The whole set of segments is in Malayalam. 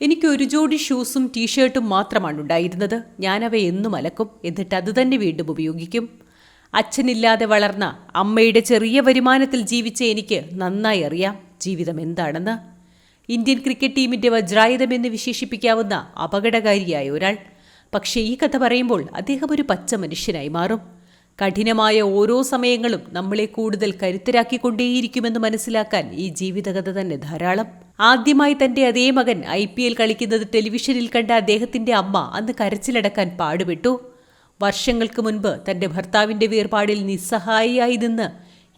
എനിക്ക് ഒരു ജോഡി ഷൂസും ടീഷർട്ടും മാത്രമാണ് ഉണ്ടായിരുന്നത്. ഞാനവ എന്നും അലക്കും. എന്നിട്ട് അത് തന്നെ വീണ്ടും ഉപയോഗിക്കും. അച്ഛനില്ലാതെ വളർന്ന അമ്മയുടെ ചെറിയ വരുമാനത്തിൽ ജീവിച്ച എനിക്ക് നന്നായി അറിയാം ജീവിതം എന്താണെന്ന്. ഇന്ത്യൻ ക്രിക്കറ്റ് ടീമിന്റെ വജ്രായുധമെന്ന് വിശേഷിപ്പിക്കാവുന്ന അപകടകാരിയായ ഒരാൾ. പക്ഷേ ഈ കഥ പറയുമ്പോൾ അദ്ദേഹം ഒരു പച്ച മനുഷ്യനായി മാറും. കഠിനമായ ഓരോ സമയങ്ങളും നമ്മളെ കൂടുതൽ കരുത്തരാക്കിക്കൊണ്ടേയിരിക്കുമെന്ന് മനസ്സിലാക്കാൻ ഈ ജീവിതകഥ തന്നെ ധാരാളം. ആദ്യമായി തന്റെ അതേ മകൻ ഐ പി എൽ കളിക്കുന്നത് ടെലിവിഷനിൽ കണ്ട അദ്ദേഹത്തിന്റെ അമ്മ അന്ന് കരച്ചിലടക്കാൻ പാടുപെട്ടു. വർഷങ്ങൾക്ക് മുൻപ് തന്റെ ഭർത്താവിന്റെ വേർപാടിൽ നിസ്സഹായിയായി നിന്ന്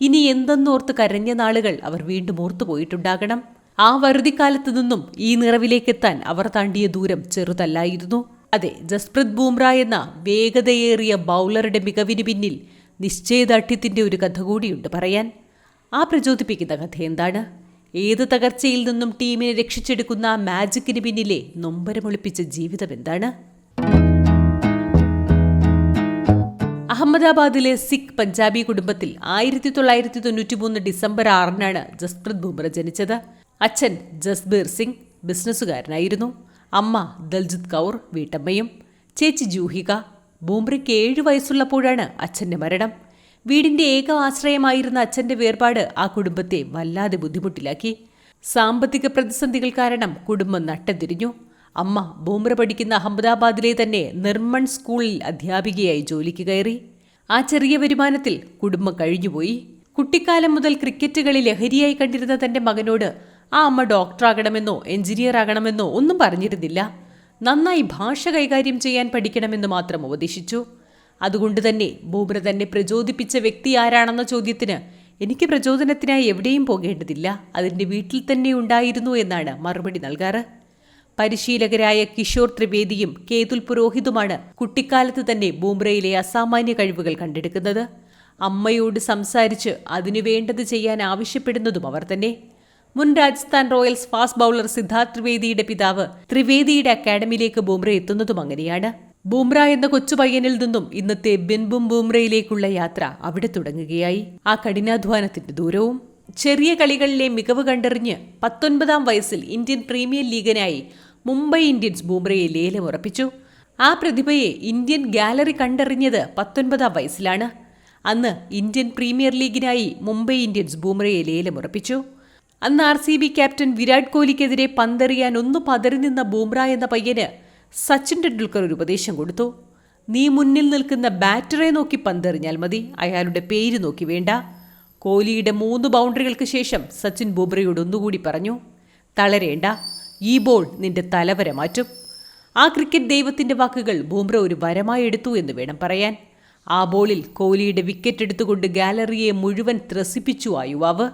ഇനി എന്തെന്നോർത്ത് കരഞ്ഞ നാളുകൾ അവർ വീണ്ടും ഓർത്തുപോയിട്ടുണ്ടാകണം ആ വറുതിക്കാലത്തു നിന്നും ഈ നിറവിലേക്കെത്താൻ അവർ താണ്ടിയ ദൂരം ചെറുതല്ലായിരുന്നു. അതെ ജസ്പ്രീത് ബൂംറ എന്ന വേഗതയേറിയ ബൗളറുടെ മികവിന് പിന്നിൽ നിശ്ചയദാർഢ്യത്തിന്റെ ഒരു കഥ കൂടിയുണ്ട് പറയാൻ. ആ പ്രചോദിപ്പിക്കുന്ന കഥ എന്താണ്? ഏത് തകർച്ചയിൽ നിന്നും ടീമിനെ രക്ഷിച്ചെടുക്കുന്ന മാജിക്കിന് പിന്നിലെ നൊമ്പരമൊളിപ്പിച്ച ജീവിതം എന്താണ് അഹമ്മദാബാദിലെ സിഖ് പഞ്ചാബി കുടുംബത്തിൽ ആയിരത്തി തൊള്ളായിരത്തി തൊണ്ണൂറ്റി മൂന്ന് ഡിസംബർ ആറിനാണ് ജസ്പ്രീത് ബുംറ ജനിച്ചത്. അച്ഛൻ ജസ്ബീർ സിംഗ് ബിസിനസ്സുകാരനായിരുന്നു. അമ്മ ദൽജിത് കൗർ വീട്ടമ്മയും. ചേച്ചി ജൂഹിക. ബൂംബ്രയ്ക്ക് ഏഴു വയസ്സുള്ളപ്പോഴാണ് അച്ഛന്റെ മരണം. വീടിന്റെ ഏക ആശ്രയമായിരുന്ന അച്ഛന്റെ വേർപാട് ആ കുടുംബത്തെ വല്ലാതെ ബുദ്ധിമുട്ടിലാക്കി. സാമ്പത്തിക പ്രതിസന്ധികൾ കാരണം കുടുംബം നട്ടതിരിഞ്ഞു അമ്മ ബൂമ്ര പഠിക്കുന്ന അഹമ്മദാബാദിലെ തന്നെ നിർമ്മൺ സ്കൂളിൽ അധ്യാപികയായി ജോലിക്ക് കയറി. ആ ചെറിയ വരുമാനത്തിൽ കുടുംബം കഴിഞ്ഞുപോയി. കുട്ടിക്കാലം മുതൽ ക്രിക്കറ്റ് കളി ലഹരിയായി കണ്ടിരുന്ന തന്റെ മകനോട് ആ അമ്മ ഡോക്ടറാകണമെന്നോ എഞ്ചിനീയർ ആകണമെന്നോ ഒന്നും പറഞ്ഞിരുന്നില്ല. നന്നായി ഭാഷ കൈകാര്യം ചെയ്യാൻ പഠിക്കണമെന്ന് മാത്രം ഉപദേശിച്ചു. അതുകൊണ്ട് തന്നെ ബൂമ്ര തന്നെ പ്രചോദിപ്പിച്ച വ്യക്തി ആരാണെന്ന ചോദ്യത്തിന് എനിക്ക് പ്രചോദനത്തിനായി എവിടെയും പോകേണ്ടതില്ല. അതിന്റെ വീട്ടിൽ തന്നെ ഉണ്ടായിരുന്നു എന്നാണ് മറുപടി നൽകാറ്. പരിശീലകരായ കിഷോർ ത്രിവേദിയും കേതുൽ പുരോഹിതുമാണ് കുട്ടിക്കാലത്ത് തന്നെ ബൂമ്രയിലെ അസാമാന്യ കഴിവുകൾ കണ്ടെടുക്കുന്നത്. അമ്മയോട് സംസാരിച്ച് അതിനു വേണ്ടത് ചെയ്യാൻ ആവശ്യപ്പെടുന്നതും അവർ തന്നെ. മുൻ Rajasthan royals fast bowler Siddharth ത്രിവേദിയുടെ പിതാവ് ത്രിവേദിയുടെ അക്കാഡമിയിലേക്ക് ബൂമ്ര എത്തുന്നതും അങ്ങനെയാണ്. ബൂമ്ര എന്ന കൊച്ചു പയ്യനിൽ നിന്നും ഇന്നത്തെ ബിൻബും ബൂംറയിലേക്കുള്ള യാത്ര അവിടെ തുടങ്ങുകയായി. ആ കഠിനാധ്വാനത്തിന്റെ ദൂരവും ചെറിയ കളികളിലെ മികവ് കണ്ടറിഞ്ഞ് പത്തൊൻപതാം വയസ്സിൽ ഇന്ത്യൻ പ്രീമിയർ ലീഗിനായി മുംബൈ ഇന്ത്യൻസ് ബൂമ്രയെ ലേലമുറപ്പിച്ചു ആ പ്രതിഭയെ ഇന്ത്യൻ ഗാലറി കണ്ടറിഞ്ഞത് പത്തൊൻപതാം വയസ്സിലാണ്. അന്ന് ഇന്ത്യൻ പ്രീമിയർ ലീഗിനായി മുംബൈ ഇന്ത്യൻസ് ബൂമ്രയെ ലേലമുറപ്പിച്ചു അന്ന് R C B captain Virat കോഹ്ലിക്കെതിരെ പന്തെറിയാൻ ഒന്ന് പതറി നിന്ന ബൂംറ എന്ന പയ്യന് സച്ചിൻ ടെണ്ടുൽക്കർ ഒരു ഉപദേശം കൊടുത്തു. നീ മുന്നിൽ നിൽക്കുന്ന ബാറ്ററെ നോക്കി പന്തെറിഞ്ഞാൽ മതി. അയാളുടെ പേര് നോക്കി വേണ്ട. കോഹ്ലിയുടെ മൂന്ന് ബൗണ്ടറികൾക്ക് ശേഷം സച്ചിൻ ബുബ്രയോട് ഒന്നുകൂടി പറഞ്ഞു തളരേണ്ട. ഈ ബോൾ നിന്റെ തലവരെ മാറ്റും. ആ ക്രിക്കറ്റ് ദൈവത്തിന്റെ വാക്കുകൾ ബൂംബ്ര ഒരു വരമായി എടുത്തു എന്ന് വേണം പറയാൻ. ആ ബോളിൽ കോഹ്ലിയുടെ വിക്കറ്റ് എടുത്തുകൊണ്ട് ഗാലറിയെ മുഴുവൻ ത്രസിപ്പിച്ചു ആ യുവാവ്.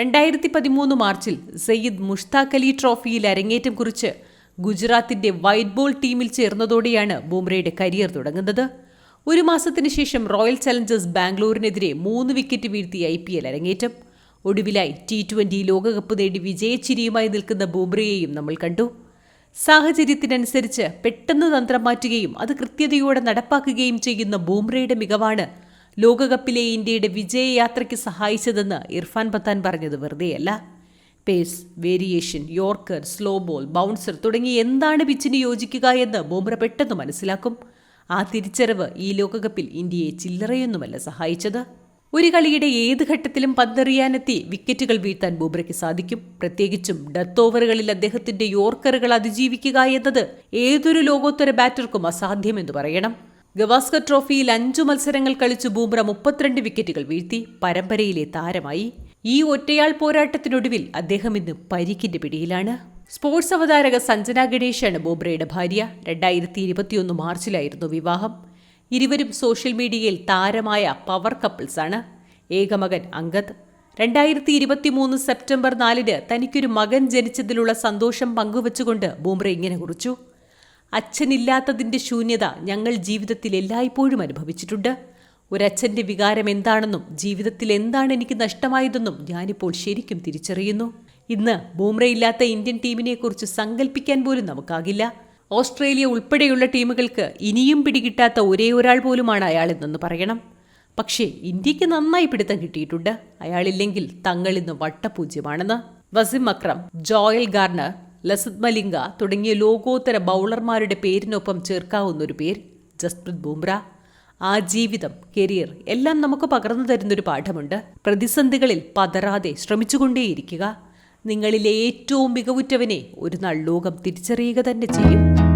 രണ്ടായിരത്തി പതിമൂന്ന് മാർച്ചിൽ സയ്യിദ് മുഷ്താഖ് അലി ട്രോഫിയിൽ അരങ്ങേറ്റം കുറിച്ച് ഗുജറാത്തിന്റെ വൈറ്റ് ബോൾ ടീമിൽ ചേർന്നതോടെയാണ് ബുംറയുടെ കരിയർ തുടങ്ങുന്നത്. ഒരു മാസത്തിന് ശേഷം റോയൽ ചലഞ്ചേഴ്സ് ബാംഗ്ലൂരിനെതിരെ മൂന്ന് വിക്കറ്റ് വീഴ്ത്തി ഐ പി എൽ അരങ്ങേറ്റം. ഒടുവിലായി ടി ട്വന്റി ലോകകപ്പ് നേടി വിജയച്ചിരിയുമായി നിൽക്കുന്ന ബുംറയെയും നമ്മൾ കണ്ടു. സാഹചര്യത്തിനനുസരിച്ച് പെട്ടെന്ന് തന്ത്രം മാറ്റുകയും അത് കൃത്യതയോടെ നടപ്പാക്കുകയും ചെയ്യുന്ന ബുംറയുടെ മികവാണ് ലോകകപ്പിലെ ഇന്ത്യയുടെ വിജയയാത്രയ്ക്ക് സഹായിച്ചതെന്ന് ഇർഫാൻ പത്താൻ പറഞ്ഞത് വെറുതെയല്ല. Pace variation yorker slow ball bouncer തുടങ്ങി എന്താണ് പിച്ചിന് യോജിക്കുക എന്ന് ബോംബ്ര പെട്ടെന്ന് മനസ്സിലാക്കും. ആ തിരിച്ചറിവ് ഈ ലോകകപ്പിൽ ഇന്ത്യയെ ചില്ലറയൊന്നുമല്ല സഹായിച്ചത്. ഒരു കളിയുടെ ഏത് ഘട്ടത്തിലും പന്തെറിയാനെത്തി വിക്കറ്റുകൾ വീഴ്ത്താൻ ബൂബ്രയ്ക്ക് സാധിക്കും. പ്രത്യേകിച്ചും ഡെത്ത് ഓവറുകളിൽ അദ്ദേഹത്തിന്റെ യോർക്കറുകൾ അതിജീവിക്കുക എന്നത് ഏതൊരു ലോകോത്തര ബാറ്റർക്കും അസാധ്യമെന്ന് പറയണം. ഗവാസ്കർ ട്രോഫിയിൽ അഞ്ചു മത്സരങ്ങൾ കളിച്ചു ബൂബ്ര മുപ്പത്തിരണ്ട് വിക്കറ്റുകൾ വീഴ്ത്തി പരമ്പരയിലെ താരമായി. ഈ ഒറ്റയാൾ പോരാട്ടത്തിനൊടുവിൽ അദ്ദേഹം ഇന്ന് പരിക്കിന്റെ പിടിയിലാണ്. സ്പോർട്സ് അവതാരക സഞ്ജന ഗണേഷാണ് ബോബ്രയുടെ ഭാര്യ. രണ്ടായിരത്തി ഇരുപത്തിയൊന്ന് മാർച്ചിലായിരുന്നു വിവാഹം. ഇരുവരും സോഷ്യൽ മീഡിയയിൽ താരമായ പവർ കപ്പിൾസാണ്. ഏകമകൻ അങ്കദ്. രണ്ടായിരത്തി ഇരുപത്തി മൂന്ന് സെപ്റ്റംബർ നാലിന് തനിക്കൊരു മകൻ ജനിച്ചതിലുള്ള സന്തോഷം പങ്കുവച്ചുകൊണ്ട് ബൂമ്ര ഇങ്ങനെ കുറിച്ചു. അച്ഛനില്ലാത്തതിന്റെ ശൂന്യത ഞങ്ങൾ ജീവിതത്തിൽ എല്ലായ്പ്പോഴും അനുഭവിച്ചിട്ടുണ്ട്. ഒരച്ഛന്റെ വികാരം എന്താണെന്നും ജീവിതത്തിൽ എന്താണ് എനിക്ക് നഷ്ടമായതെന്നും ഞാനിപ്പോൾ ശരിക്കും തിരിച്ചറിയുന്നു. ഇന്ന് ബൂമ്രയില്ലാത്ത ഇന്ത്യൻ ടീമിനെക്കുറിച്ച് സങ്കല്പിക്കാൻ പോലും നമുക്കാകില്ല. ഓസ്ട്രേലിയ ഉൾപ്പെടെയുള്ള ടീമുകൾക്ക് ഇനിയും പിടികിട്ടാത്ത ഒരേ ഒരാൾ പോലുമാണ് അയാളെന്നൊന്ന് പറയണം. പക്ഷേ ഇന്ത്യയ്ക്ക് നന്നായി പിടുത്തം കിട്ടിയിട്ടുണ്ട്. അയാളില്ലെങ്കിൽ തങ്ങൾ ഇന്ന് വട്ടപൂജ്യമാണെന്ന്. വസിം അക്രം ജോയൽ ഗാർണർ ലസിത് മലിംഗ തുടങ്ങിയ ലോകോത്തര ബൗളർമാരുടെ പേരിനൊപ്പം ചേർക്കാവുന്ന ഒരു പേര് ജസ്പ്രീത് ബുംറ. ആ ജീവിതം കരിയർ എല്ലാം നമുക്ക് പകർന്നു തരുന്നൊരു പാഠമുണ്ട്. പ്രതിസന്ധികളിൽ പതറാതെ ശ്രമിച്ചുകൊണ്ടേയിരിക്കുക. നിങ്ങളിലെ ഏറ്റവും മികവുറ്റവനെ ഒരു നാൾ ലോകം തിരിച്ചറിയുക തന്നെ ചെയ്യും.